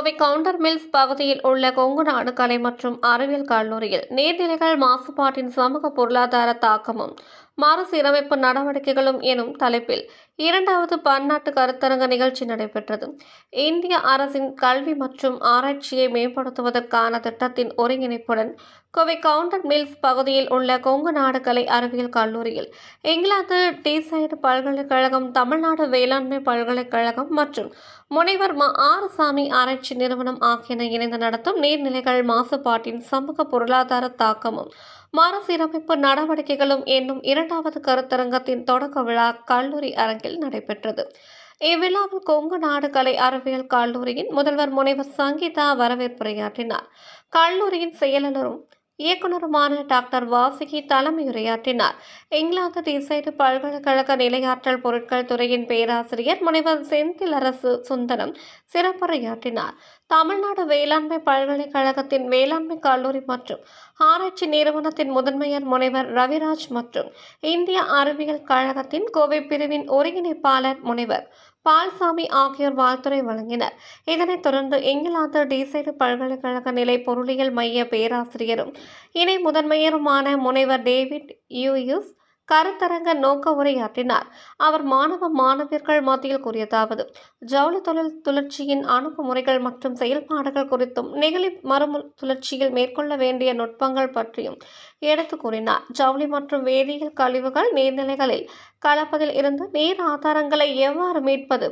Kovai counter mills பகுதியில் உள்ள கொங்கு நாடு கலை மற்றும் அறிவியல் கல்லூரியில் நீர்நிலைகள் மாசுபாட்டின் சமூக பொருளாதார தாக்கமும் மறுசீரமைப்பு நடவடிக்கைகளும் எனும் தலைப்பில் இரண்டாவது பன்னாட்டு கருத்தரங்க நிகழ்ச்சி நடைபெற்றது. இந்திய அரசின் கல்வி மற்றும் ஆராய்ச்சியை மேம்படுத்துவதற்கான திட்டத்தின் ஒருங்கிணைப்புடன் கோவை கவுண்டர் மில்ஸ் பகுதியில் உள்ள கொங்கு நாடு கலை அறிவியல் கல்லூரியில் இங்கிலாந்து டீசைடு பல்கலைக்கழகம் தமிழ்நாடு வேளாண்மை பல்கலைக்கழகம் மற்றும் முனைவர் ம. ஆறுசாமி ஆராய்ச்சி நிறுவனம் ஆகியன இணைந்து நடத்தும் நீர்நிலைகள் மாசுபாட்டின் சமூக பொருளாதார தாக்கமும் மறுசீரமைப்பு நடவடிக்கைகளும் என்னும் இரண்டாவது கருத்தரங்கத்தின் தொடக்க விழா கல்லூரி அரங்கில் நடைபெற்றது. இவ்விழாவில் கொங்கு நாடு கலை அறிவியல் கல்லூரியின் முதல்வர் முனைவர் சங்கீதா வரவேற்புரையாற்றினார். கல்லூரியின் செயலாளரும் இயக்குநருமான டாக்டர் வாசுகி தலைமையுரையாற்றினார் இங்கிலாந்து டிசைடு பல்கலைக்கழக நிலையாற்றல் பொருட்கள் துறையின் பேராசிரியர் முனைவர் செந்தில் அரசு சுந்தரம் சிறப்புரையாற்றினார் தமிழ்நாடு வேளாண்மை பல்கலைக்கழகத்தின் வேளாண்மை கல்லூரி மற்றும் ஆராய்ச்சி நிறுவனத்தின் முதன்மையர் முனைவர் ரவிராஜ் மற்றும் இந்திய அறிவியல் கழகத்தின் கோவை பிரிவின் ஒருங்கிணைப்பாளர் முனைவர் பால்சாமி ஆகியோர் வாழ்த்துரை வழங்கினர். இதனைத் தொடர்ந்து இங்கிலாந்து டிசைடு பல்கலைக்கழக நிலை பொருளியல் மைய பேராசிரியரும் இணை முதன்மையருமான முனைவர் டேவிட் யூயூஸ் கருத்தரங்க நோக்க உரையாற்றினார். அவர் மாணவ மாணவியர்கள் மத்தியில் கூறியதாவது ஜவுளி தொழில் சுழற்சியின் அணுகுமுறைகள் மற்றும் செயல்பாடுகள் குறித்தும் நெகிழி மறுமு சுழற்சியில் மேற்கொள்ள வேண்டிய நுட்பங்கள் பற்றியும் எடுத்து கூறினார். ஜவுளி மற்றும் வேதியியல் கழிவுகள் நீர்நிலைகளில் கலப்பதில் இருந்து நீர் ஆதாரங்களை எவ்வாறு மீட்பது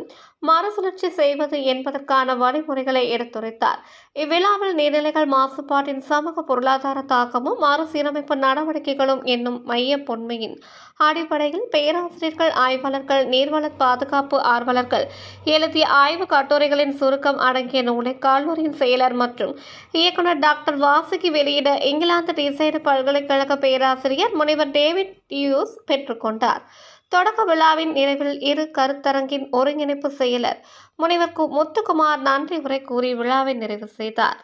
மறுசுழற்சி செய்வது என்பதற்கான வழிமுறைகளை எடுத்துரைத்தார். இவ்விழாவில் நீர்நிலைகள் மாசுபாட்டின் சமூக பொருளாதார தாக்கமும் மறுசீரமைப்பு நடவடிக்கைகளும் என்னும் மைய பொன்மையின் அடிப்படையில் பேராசிரியர்கள் ஆய்வாளர்கள் நீர்வள பாதுகாப்பு ஆர்வலர்கள். எழுதிய ஆய்வு கட்டுரைகளின் சுருக்கம் அடங்கிய நூலை கல்லூரியின் செயலர் மற்றும் இயக்குனர் டாக்டர் வாசுகி வெளியிட இங்கிலாந்து டிசைடு பல்கலைக்கழக பேராசிரியர் முனைவர் டேவிட் யூஸ் பெற்றுக்கொண்டார் தொடக்க விழாவின் நிறைவில் இரு கருத்தரங்கின் ஒருங்கிணைப்பு செயலர் முனைவர் கு முத்துக்குமார் நன்றி உரை கூறி விழாவை நிறைவு செய்தார்.